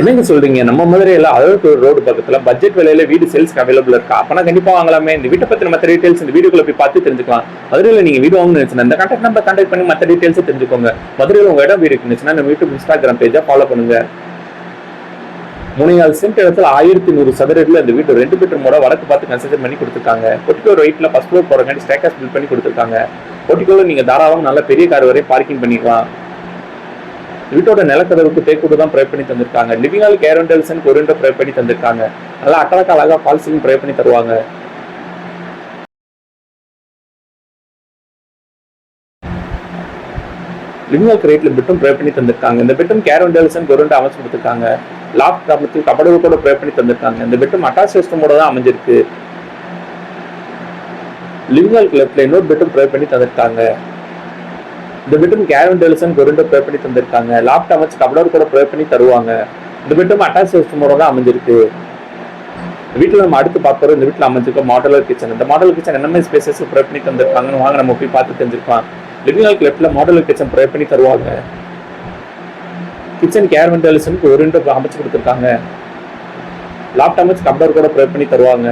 என்னங்க சொல்றீங்க? நம்ம மதுரையில அழகு ரோடு பக்கத்துல பட்ஜெட் விலையில வீடு சேல்ஸ்க்கு அவைலபிள் இருக்கா? அப்பனா கண்டிப்பா வாங்கலாமே. இந்த வீட்டை பத்தி மற்ற டீடைல்ஸ் இந்த வீடியோக்குள்ள போய் பார்த்து தெரிஞ்சுக்கலாம். மதுரையில நீங்க வீடு வாங்கணும்னு நினைச்சுன்னா இந்த கான்டாக்ட் நம்பர் கான்டாக்ட் பண்ணி மற்ற டீடைல்ஸ் தெரிஞ்சுக்கோங்க. மதுரையில உங்க இடம் வீடு இருக்குன்னு நம்ம யூடியூப் இன்ஸ்டாகிராம் பேஜா ஃபாலோ பண்ணுங்க. மூணையால் சென்ட் இடத்துல ஆயிரத்தி நூறு சதுரடியில் இந்த வீட்டு ரெண்டு பெட்ரூமோட வடக்கு பார்த்து கன்சிடர் பண்ணி கொடுத்துருக்காங்க. பொட்டிக்கோர் ரைட்டில் ஃபஸ்ட் ஃப்ளோர் போறங்காட்டி ஸ்டேக்கஸ் பில்ட் பண்ணி கொடுத்துருக்காங்க. பொட்டிக்கோல நீங்கள் தாராளம் நல்ல பெரிய கார் வரை பார்க்கிங் பண்ணிக்கலாம். வீட்டோட நிலக்கதவுக்கு தேக்கூடு தான் ப்ரே பண்ணி தந்திருக்காங்க. லிவிங் ஹால் கேரண்டல்சன் கொரிண்டோ ப்ரே பண்ணி தந்திருக்காங்க. நல்லா அட்டழக்க அழகாக ஃபால்ஸிங் ப்ரே பண்ணி தருவாங்க. லிமினல் கிரேட்ல பெட்டும் ப்ரே பண்ணி தந்திருக்காங்க. இந்த பெட்டும் கேரண்டல்சன் கொரிண்டோ அமைச்சு கொடுத்துருக்காங்க. லாப் கிராமத்தில் கபடவு கூட ப்ரே பண்ணி தந்திருக்காங்க. இந்த பெட்டும் அட்டாச் சிஸ்டமோட தான் அமைஞ்சிருக்கு. லிவிங் கிளப்ல லெஃப்ட்ல இன்னொரு பெட்டும் ப்ரே பண்ணி தந்திருக்காங்க. இந்த பெட்ரூம் கேரன் டெலிசன் கொரிண்டோ ப்ரே பண்ணி தந்திருக்காங்க. லாப்ட் வச்சு கபடர் கூட ப்ரே பண்ணி தருவாங்க. இந்த விட்டும் அட்டாச் சிஸ்டமோட தான் அமைஞ்சிருக்கு. வீட்டில் நம்ம அடுத்து பார்க்குறோம் இந்த வீட்டில் அமைஞ்சிருக்க மாடலர் கிச்சன் இந்த மாடலர் கிச்சன் என்ன மாதிரி ஸ்பேசஸ் ப்ரே பண்ணி தந்திருக்காங்கன்னு வாங்க நம்ம போய் பார்த்து தெரிஞ்சிருக்கலாம் லிவிங் ஹால் லெஃப்ட்ல மாடலர் கிச்சன் ப்ரே பண்ணி தருவாங்க. கிச்சன் கேர் டெலிசனுக்கு ஒரு அமைச்சு கொடுத்துருக்காங்க. லாப்ட் வச்சு கபடர் கூட ப்ரே பண்ணி தருவாங்க.